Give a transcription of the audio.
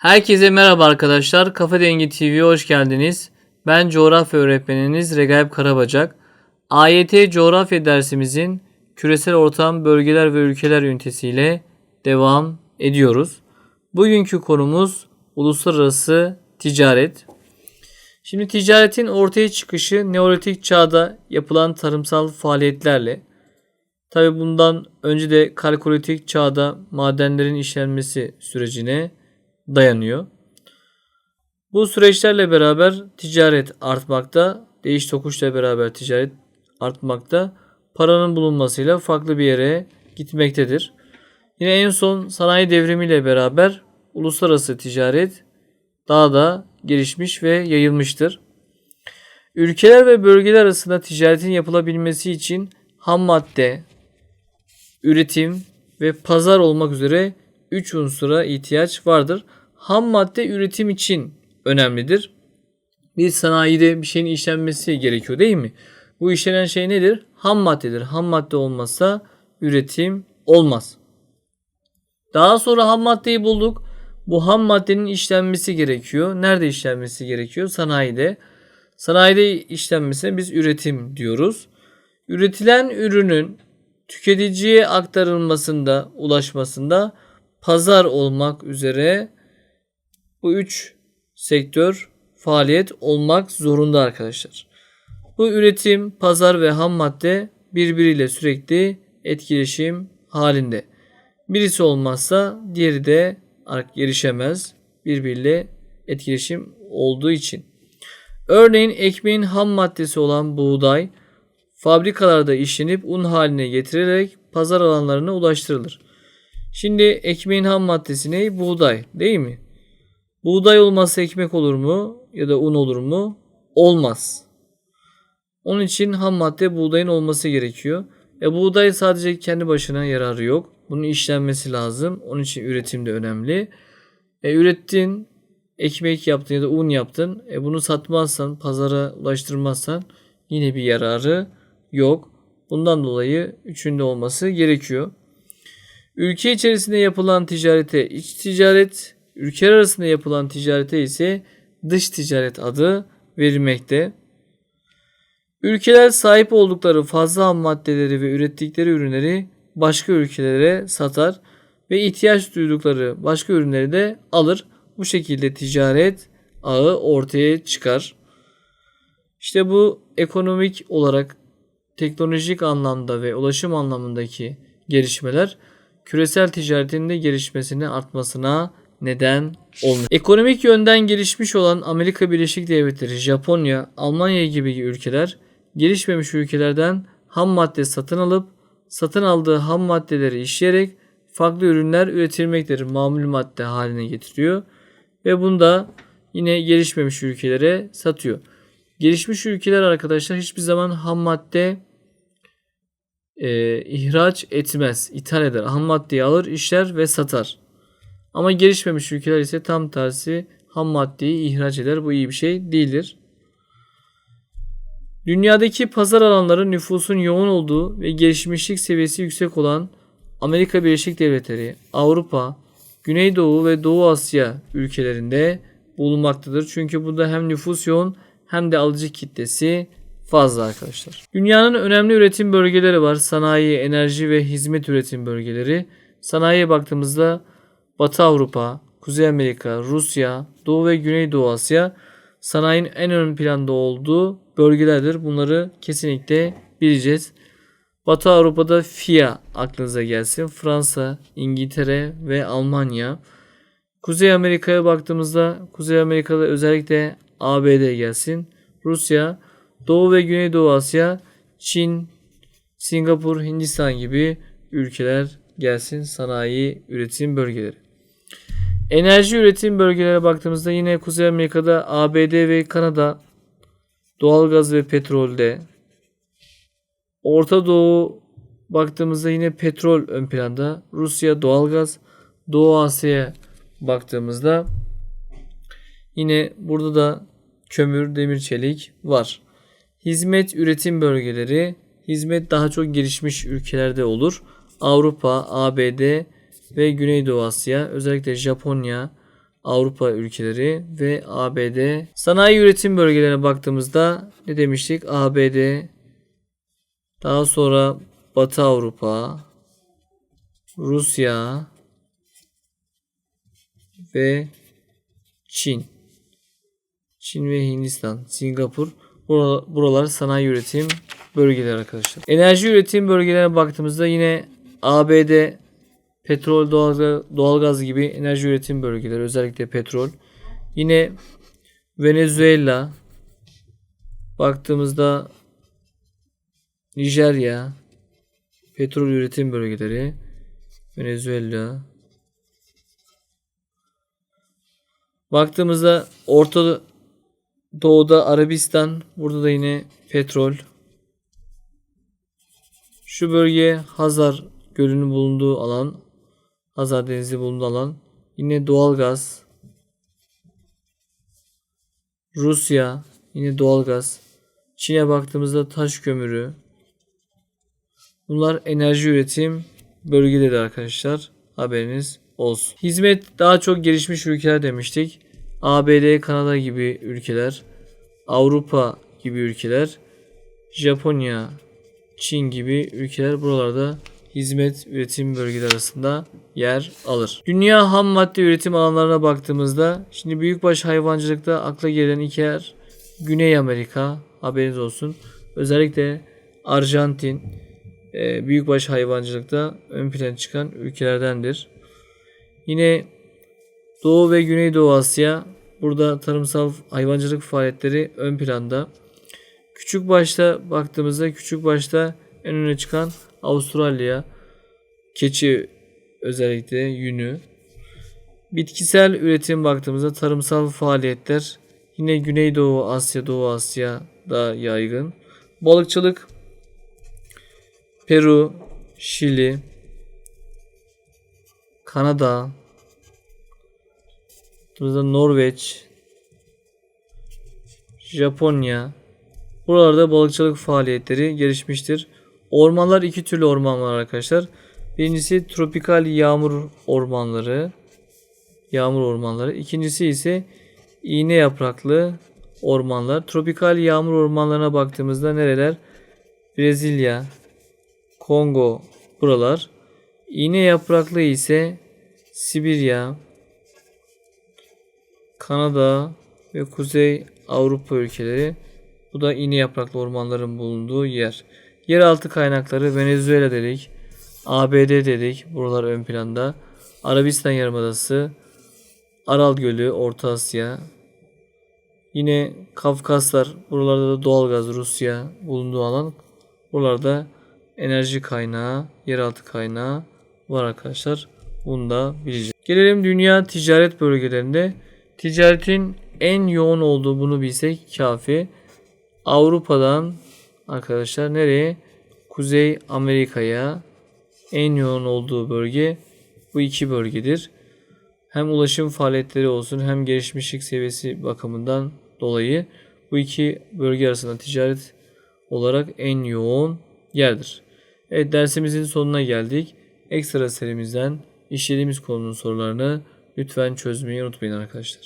Herkese merhaba arkadaşlar. Kafa Dengi TV'ye hoş geldiniz. Ben coğrafya öğretmeniniz Regaip Karabacak. AYT coğrafya dersimizin küresel ortam, bölgeler ve ülkeler ünitesiyle devam ediyoruz. Bugünkü konumuz uluslararası ticaret. Şimdi ticaretin ortaya çıkışı Neolitik çağda yapılan tarımsal faaliyetlerle Tabi bundan önce de kalkolitik çağda madenlerin işlenmesi sürecine dayanıyor. Bu süreçlerle beraber ticaret artmakta, değiş tokuşla beraber ticaret artmakta, paranın bulunmasıyla farklı bir yere gitmektedir. Yine en son sanayi devrimiyle beraber uluslararası ticaret daha da gelişmiş ve yayılmıştır. Ülkeler ve bölgeler arasında ticaretin yapılabilmesi için ham madde, üretim ve pazar olmak üzere 3 unsura ihtiyaç vardır. Ham madde üretim için önemlidir. Bir sanayide bir şeyin işlenmesi gerekiyor değil mi? Bu işlenen şey nedir? Ham maddedir. Ham madde olmazsa üretim olmaz. Daha sonra ham maddeyi bulduk. Bu ham maddenin işlenmesi gerekiyor. Nerede işlenmesi gerekiyor? Sanayide. Sanayide işlenmesine biz üretim diyoruz. Üretilen ürünün tüketiciye aktarılmasında, ulaşmasında pazar olmak üzere bu üç sektör faaliyet olmak zorunda arkadaşlar. Bu üretim, pazar ve ham madde birbiriyle sürekli etkileşim halinde. Birisi olmazsa diğeri de gelişemez. Birbiriyle etkileşim olduğu için. Örneğin ekmeğin ham maddesi olan buğday fabrikalarda işlenip un haline getirilerek pazar alanlarına ulaştırılır. Şimdi ekmeğin ham maddesi ne? Buğday değil mi? Buğday olmazsa ekmek olur mu? Ya da un olur mu? Olmaz. Onun için ham madde buğdayın olması gerekiyor. E buğday sadece kendi başına yararı yok. Bunun işlenmesi lazım. Onun için üretim de önemli. E ürettin, ekmek yaptın ya da un yaptın. E bunu satmazsan, pazara ulaştırmazsan yine bir yararı yok. Bundan dolayı üçünde olması gerekiyor. Ülke içerisinde yapılan ticarete iç ticaret, ülkeler arasında yapılan ticarete ise dış ticaret adı verilmekte. Ülkeler sahip oldukları fazla ham maddeleri ve ürettikleri ürünleri başka ülkelere satar ve ihtiyaç duydukları başka ürünleri de alır. Bu şekilde ticaret ağı ortaya çıkar. İşte bu ekonomik olarak teknolojik anlamda ve ulaşım anlamındaki gelişmeler küresel ticaretin de gelişmesine artmasına neden olmuş. Ekonomik yönden gelişmiş olan Amerika Birleşik Devletleri, Japonya, Almanya gibi ülkeler gelişmemiş ülkelerden ham madde satın alıp satın aldığı ham maddeleri işleyerek farklı ürünler üretilmektedir. Mamul madde haline getiriyor ve bunu da yine gelişmemiş ülkelere satıyor. Gelişmiş ülkeler arkadaşlar hiçbir zaman ham madde e, ihraç etmez, ithal eder. Ham maddeyi alır, işler ve satar. Ama gelişmemiş ülkeler ise tam tersi ham maddeyi ihraç eder. Bu iyi bir şey değildir. Dünyadaki pazar alanları nüfusun yoğun olduğu ve gelişmişlik seviyesi yüksek olan Amerika Birleşik Devletleri, Avrupa, Güneydoğu ve Doğu Asya ülkelerinde bulunmaktadır. Çünkü burada hem nüfus yoğun hem de alıcı kitlesi fazla arkadaşlar. Dünyanın önemli üretim bölgeleri var. Sanayi, enerji ve hizmet üretim bölgeleri. Sanayiye baktığımızda Batı Avrupa, Kuzey Amerika, Rusya, Doğu ve Güneydoğu Asya sanayinin en ön planda olduğu bölgelerdir. Bunları kesinlikle bileceğiz. Batı Avrupa'da FIA aklınıza gelsin. Fransa, İngiltere ve Almanya. Kuzey Amerika'ya baktığımızda Kuzey Amerika'da özellikle ABD gelsin. Rusya, Doğu ve Güneydoğu Asya, Çin, Singapur, Hindistan gibi ülkeler gelsin sanayi üretim bölgeleri. Enerji üretim bölgelere baktığımızda yine Kuzey Amerika'da ABD ve Kanada doğalgaz ve petrolde. Orta Doğu baktığımızda yine petrol ön planda. Rusya doğalgaz. Doğu Asya'ya baktığımızda yine burada da kömür, demir, çelik var. Hizmet üretim bölgeleri hizmet daha çok gelişmiş ülkelerde olur. Avrupa, ABD ve Güneydoğu Asya özellikle Japonya, Avrupa ülkeleri ve ABD. Sanayi üretim bölgelerine baktığımızda ne demiştik? ABD, daha sonra Batı Avrupa, Rusya ve Çin. Çin ve Hindistan, Singapur. Bura- Buralar sanayi üretim bölgeleri arkadaşlar. Enerji üretim bölgelerine baktığımızda yine ABD petrol, doğalgaz, doğalgaz gibi enerji üretim bölgeleri özellikle petrol. Yine Venezuela baktığımızda Nijerya petrol üretim bölgeleri Venezuela Baktığımızda Orta Doğu'da Arabistan, burada da yine petrol. Şu bölge Hazar Gölü'nün bulunduğu alan, Hazar Denizi bulunduğu alan. Yine doğalgaz. Rusya, yine doğalgaz. Çin'e baktığımızda taş kömürü. Bunlar enerji üretim bölgeleri arkadaşlar. Haberiniz olsun. Hizmet daha çok gelişmiş ülkeler demiştik. ABD, Kanada gibi ülkeler, Avrupa gibi ülkeler, Japonya, Çin gibi ülkeler buralarda hizmet üretim bölgeleri arasında yer alır. Dünya ham madde üretim alanlarına baktığımızda şimdi büyükbaş hayvancılıkta akla gelen iki yer Güney Amerika haberiniz olsun. Özellikle Arjantin e, büyükbaş hayvancılıkta ön plana çıkan ülkelerdendir. Yine Doğu ve Güneydoğu Asya burada tarımsal hayvancılık faaliyetleri ön planda. Küçük başta baktığımızda küçük başta en öne çıkan Avustralya, keçi özellikle yünü. Bitkisel üretim baktığımızda tarımsal faaliyetler yine Güneydoğu Asya, Doğu Asya'da yaygın. Balıkçılık Peru, Şili, Kanada, Burada Norveç, Japonya. Buralarda balıkçılık faaliyetleri gelişmiştir. Ormanlar iki türlü orman var arkadaşlar. Birincisi tropikal yağmur ormanları. Yağmur ormanları. İkincisi ise iğne yapraklı ormanlar. Tropikal yağmur ormanlarına baktığımızda nereler? Brezilya, Kongo buralar. İğne yapraklı ise Sibirya, Kanada ve Kuzey Avrupa ülkeleri. Bu da iğne yapraklı ormanların bulunduğu yer. Yeraltı kaynakları Venezuela dedik. ABD dedik. Buralar ön planda. Arabistan Yarımadası, Aral Gölü, Orta Asya. Yine Kafkaslar, buralarda da doğalgaz Rusya bulunduğu alan. Buralarda enerji kaynağı, yeraltı kaynağı var arkadaşlar. Bunu da bileceğiz. Gelelim dünya ticaret bölgelerinde. Ticaretin en yoğun olduğu bunu bilsek kafi. Avrupa'dan arkadaşlar nereye? Kuzey Amerika'ya en yoğun olduğu bölge bu iki bölgedir. Hem ulaşım faaliyetleri olsun hem gelişmişlik seviyesi bakımından dolayı bu iki bölge arasında ticaret olarak en yoğun yerdir. Evet dersimizin sonuna geldik. Ekstra serimizden işlediğimiz konunun sorularını lütfen çözmeyi unutmayın arkadaşlar.